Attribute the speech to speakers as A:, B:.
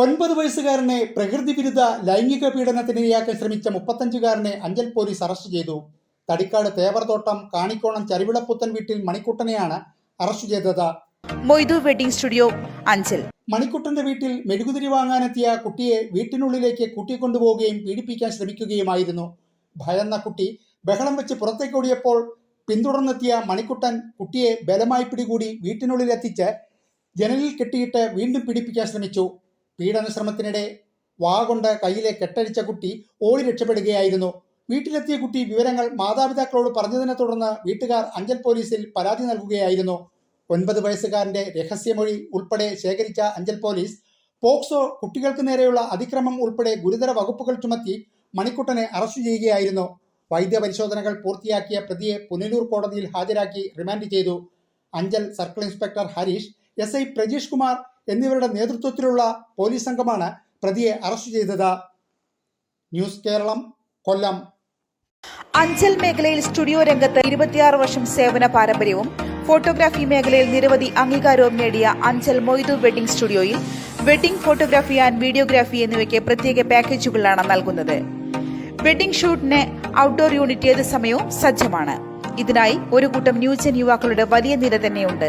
A: ഒൻപത് വയസ്സുകാരനെ പ്രകൃതി വിരുദ്ധ ലൈംഗിക പീഡനത്തിനിരയാക്കാൻ ശ്രമിച്ച മുപ്പത്തഞ്ചുകാരനെ അഞ്ചൽ പോലീസ് അറസ്റ്റ് ചെയ്തു. തടിക്കാട് തേവർതോട്ടം കാണിക്കോണം ചരിവിളപ്പുത്തൻ വീട്ടിൽ മണിക്കുട്ടനെയാണ് അറസ്റ്റ് ചെയ്തത്.
B: Moidu wedding studio Anchal.
A: മണിക്കുട്ടന്റെ വീട്ടിൽ മെഴുകുതിരി വാങ്ങാനെത്തിയ കുട്ടിയെ വീട്ടിനുള്ളിലേക്ക് കൂട്ടിക്കൊണ്ടുപോവുകയും പീഡിപ്പിക്കാൻ ശ്രമിക്കുകയുമായിരുന്നു. ഭയന്ന കുട്ടി ബഹളം വെച്ച് പുറത്തേക്കോടിയപ്പോൾ പിന്തുടർന്നെത്തിയ മണിക്കുട്ടൻ കുട്ടിയെ ബലമായി പിടികൂടി വീട്ടിനുള്ളിലെത്തിച്ച് ജനലിൽ കെട്ടിയിട്ട് വീണ്ടും പീഡിപ്പിക്കാൻ ശ്രമിച്ചു. പീഡന ശ്രമത്തിനിടെ വാ കൊണ്ട് കയ്യിലെ കെട്ടഴിച്ച കുട്ടി ഓടി രക്ഷപ്പെടുകയായിരുന്നു. വീട്ടിലെത്തിയ കുട്ടി വിവരങ്ങൾ മാതാപിതാക്കളോട് പറഞ്ഞതിനെ തുടർന്ന് വീട്ടുകാർ അഞ്ചൽ പോലീസിൽ പരാതി നൽകുകയായിരുന്നു. ഒൻപത് വയസ്സുകാരന്റെ രഹസ്യമൊഴി ഉൾപ്പെടെ ശേഖരിച്ച അഞ്ചൽ പോലീസ് പോക്സോ കുട്ടികൾക്ക് നേരെയുള്ള അതിക്രമം ഉൾപ്പെടെ ഗുരുതര വകുപ്പുകൾ ചുമത്തി മണിക്കുട്ടനെ അറസ്റ്റ് ചെയ്യുകയായിരുന്നു. വൈദ്യപരിശോധനകൾ പൂർത്തിയാക്കിയ പ്രതിയെ പുനലൂർ കോടതിയിൽ ഹാജരാക്കി റിമാൻഡ് ചെയ്തു. Anchal circle inspector Harish S I Prajeesh Kumar എന്നിവരുടെ നേതൃത്വത്തിലുള്ള പോലീസ് സംഘമാണ് പ്രതിയെ അറസ്റ്റ് ചെയ്തത്. ന്യൂസ് കേരളം കൊല്ലം.
B: അഞ്ചൽ മേഖലയിൽ സ്റ്റുഡിയോ രംഗത്ത് ഇരുപത്തിയാറ് വർഷം സേവന പാരമ്പര്യവും ഫോട്ടോഗ്രാഫി മേഖലയിൽ നിരവധി അംഗീകാരവും നേടിയ അഞ്ചൽ മൊയ്തു വെഡിംഗ് സ്റ്റുഡിയോയിൽ വെഡിംഗ് ഫോട്ടോഗ്രാഫി ആൻഡ് വീഡിയോഗ്രാഫി എന്നിവയ്ക്ക് പ്രത്യേക പാക്കേജുകളാണ് നൽകുന്നത്. വെഡിംഗ് ഷൂട്ടിന് ഔട്ട്ഡോർ യൂണിറ്റ് ഏത് സമയവും സജ്ജമാണ്. ഇതിനായി ഒരു കൂട്ടം ന്യൂജൻ യുവാക്കളുടെ വലിയ നിര തന്നെയുണ്ട്.